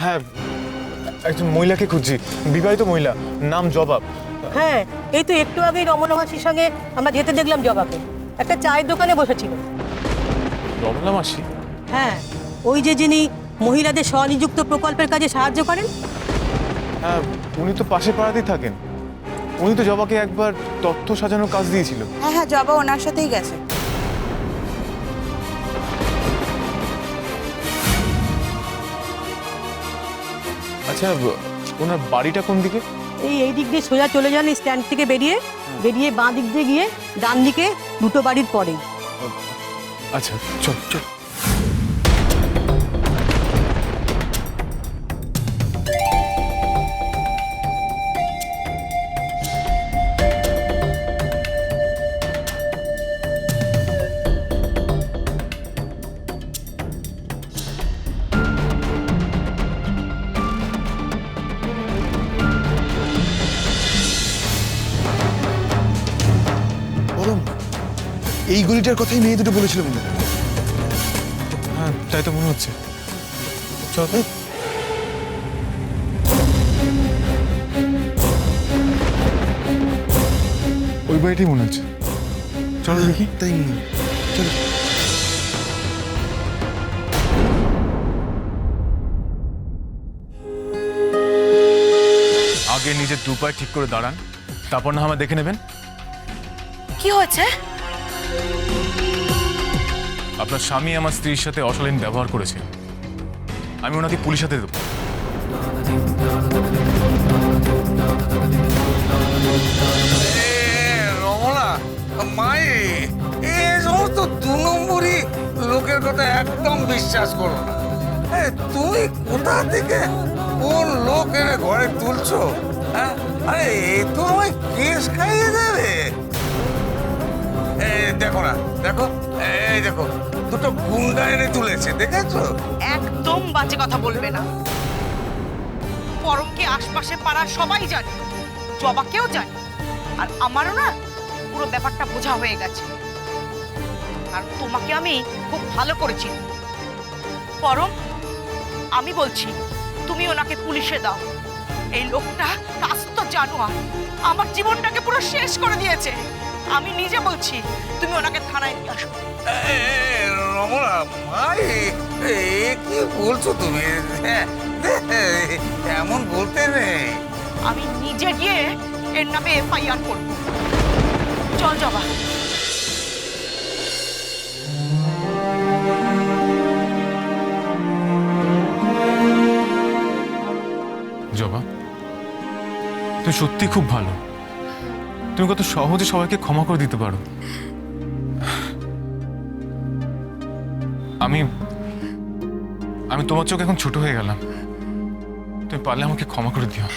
হ্যাঁ একজন মহিলাকে খুঁজছি। বিবাহিত মহিলা নাম জবাব। হ্যাঁ এই তো একটু আগেই রমনা মাসির সঙ্গে আমরা যেতে দেখলাম জবাকে একটা চায়ের দোকানে বসেছিল। মাসি? হ্যাঁ ওই যে যিনি মহিলাদের স্বনিযুক্ত প্রকল্পের কাজে সাহায্য করেন। হ্যাঁ উনি তো পাশে পাড়াতেই থাকেন। উনি তো জবাকে একবার তথ্য সাজানোর কাজ দিয়েছিল। হ্যাঁ হ্যাঁ জবা ওনার সাথেই গেছে। আচ্ছা ওনার বাড়িটা কোন দিকে? এই এই দিক দিয়ে সোজা চলে যান স্ট্যান্ড থেকে বেরিয়ে বেরিয়ে বাঁ দিক দিয়ে গিয়ে ডান দিকে দুটো বাড়ির পরেই আচ্ছা চল চল। এই গলিটার কথাই মেয়ে দুটো বলেছিল মনে হ্যাঁ। তাই তো মনে হচ্ছে। চল। ওই বাড়িটাই মনে হচ্ছে। চলো দেখি। তাই মনে হয়। চলো। আগে নিজের দু পায়ে ঠিক করে দাঁড়ান তারপর না আমার দেখে নেবেন। কি হয়েছে? আপনার স্বামী আমার স্ত্রীর সাথে অশালীন ব্যবহার করেছে। আমি ওনাকে পুলিশ হাতে দেবো। এ, রমনা মায়ে এই সমস্ত দু নম্বরই লোকের কথা একদম বিশ্বাস করো না। এ, তুমি কোথা থেকে কোন লোক এনে ঘরে তুলছো? হ্যাঁ? আরে দেখো না দেখো, এই দেখো, দুটো গুন্ডা এনে তুলেছে, দেখেছ? একদম বাজে কথা বলবে না। পরমকে আশপাশে পাড়ার সবাই জানে জানে, আর আমারও না পুরো ব্যাপারটা বোঝা হয়ে গেছে। আর তোমাকে আমি খুব ভালো করেছি পরম, আমি বলছি, তুমি ওনাকে পুলিশে দাও। এই লোকটা কাস্ত জানোয়ার, আমার জীবনটাকে পুরো শেষ করে দিয়েছে। আমি নিজে বলছি তুমি ওনাকে থানায় নিয়ে আসো। ভাই এ কি বলছো তুমি? হ্যাঁ, এমন বলতে নেই। আমি নিজে গিয়ে এর নামে এফআইআর করব। চল জবা জবা তুমি সত্যি খুব ভালো। তুমি কত সহজে সবাইকে ক্ষমা করে দিতে পারো। আমি আমি তোমার চোখ এখন ছোট হয়ে গেলাম। তুমি পারলে আমাকে ক্ষমা করে দিও।